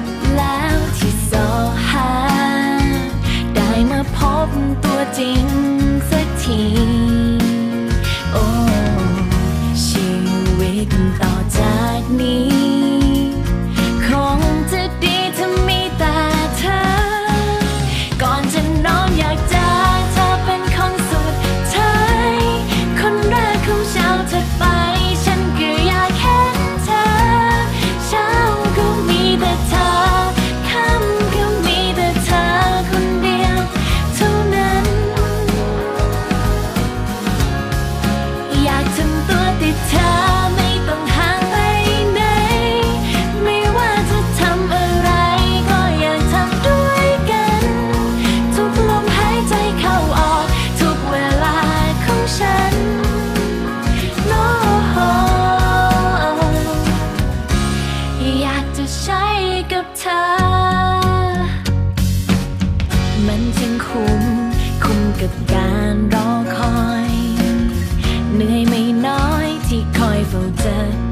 บแล้วที่สอหา ได้มาพบตัวจริง มันจึงคุ้ม คุ้มกับการรอคอย เหนื่อยไม่น้อยที่คอยเฝ้าเจอ